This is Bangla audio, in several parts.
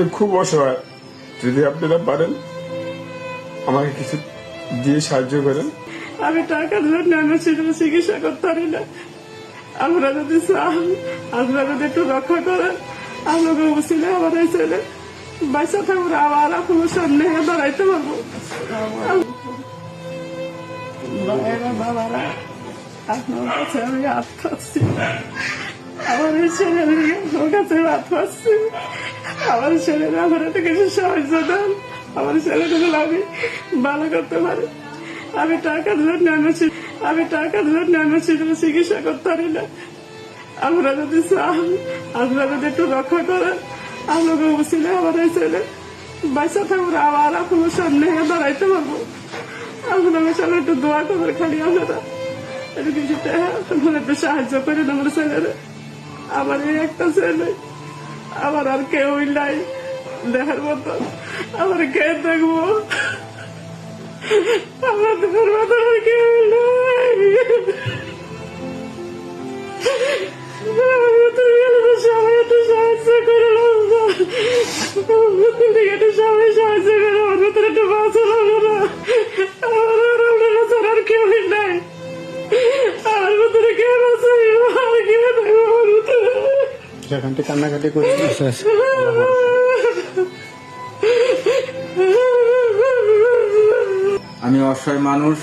আমি খুব অসহায়। যদি আপনারা পারেন, আমাকে কিছু দিয়ে সাহায্য করেন। আমি টাকার জন্য আমি সেটা চিকিৎসা করতে পারি না। আমরা যদি চান, আপনারা যদি একটু রক্ষা করেন, আমাকে উচিলে আমার এই ছেলে বাচ্চা থাকবে আবার আপনার সামনে দাঁড়াইতে পারব। আপনার কাছে আমি হাত আমার এই ওর কাছে হাত আমার ছেলেরা আমার হাতে কিছু সাহায্য দেন। আমার ছেলেগুলো আমি ভালো করতে পারি। আমি টাকার জন্য এনেছি আমি টাকার জন্য এনেছি চিকিৎসা করতে পারি না। আমরা যদি চান, আপনারা যদি একটু রক্ষা করেন, আমাকে উচিলে আমার এই ছেলে বাচ্চা থাকবে আবার আপনার সামনে দাঁড়াইতে পারব। আপনার সামনে একটু দোয়া করবেন খালি আপনারা। একটু কিছু টাকা আপনারা একটু সাহায্য করেন আমার ছেলেরা। আমার এই একটা ছেলে আমার আর কেউই নাই। দেখার মতো আমার কে দেখব। আমার দেখার মতো আর কেউ নাই। এখানটি কান্নাকাটি করছি আমি অসহায় মানুষ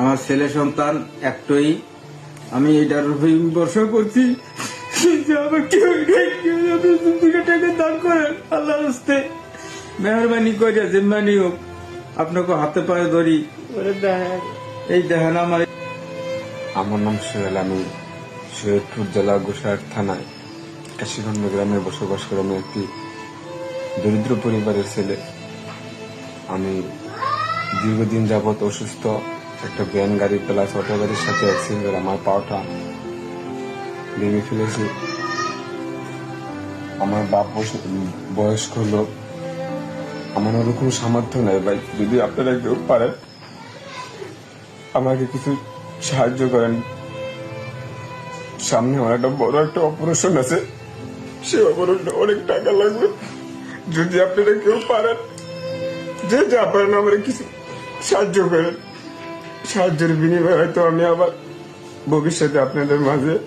আমার ছেলে সন্তান একটাই। আমি এটার বর্ষা করছি। টাকা দান করেন আল্লাহ মেহরবানি করে জিম্মানি হোক। আপনাকে হাতে পায়ে ধরি। এই দেখেন আমার আমার নাম সোহেল আমি সৈয়দপুর জেলা গোসাইট থানায়। কাশিগঞ্জ গ্রামে বসবাস করে আমি একটি দরিদ্র পরিবারের ছেলে। আমি দীর্ঘদিন যাবৎ অসুস্থ। একটা ভ্যান, গাড়ি, প্লাস অটো গাড়ির সাথে অ্যাক্সিডেন্ট আমার পাওটা ভেঙে ফেলেছি। আমার বাপ বয়স্ক লোক। আমার ওরকম সামর্থ্য নেই ভাই। যদি আপনারা কেউ পারেন, আমাকে কিছু সাহায্য করেন। সামনে আমার একটা বড় একটা অপারেশন আছে। সে অপারেশনে অনেক টাকা লাগবে। যদি আপনারা কেউ পারেন, যে যা পারেন আমার কিছু সাহায্য করেন। সাহায্যের বিনিময়ে হয়তো আমি আবার ভবিষ্যতে আপনাদের মাঝে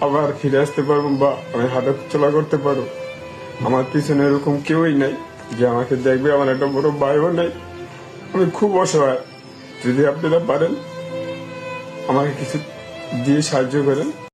আবার ফিরে আসতে পারব বা আমি হাঁটা চলা করতে পারব। আমার পিছনে এরকম কেউই নাই যে আমাকে দেখবে, আমার একটা বড় ভাইও নাই। আমি খুব অসহায়। যদি আপনারা পারেন, আমাকে কিছু দিয়ে সাহায্য করেন।